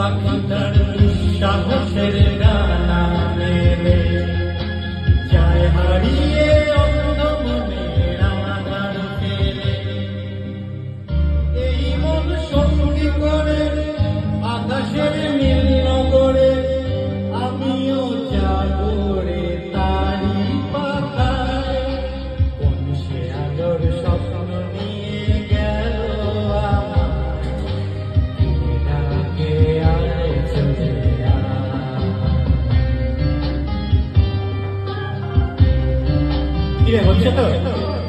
bakter şahı şerif 耶我真的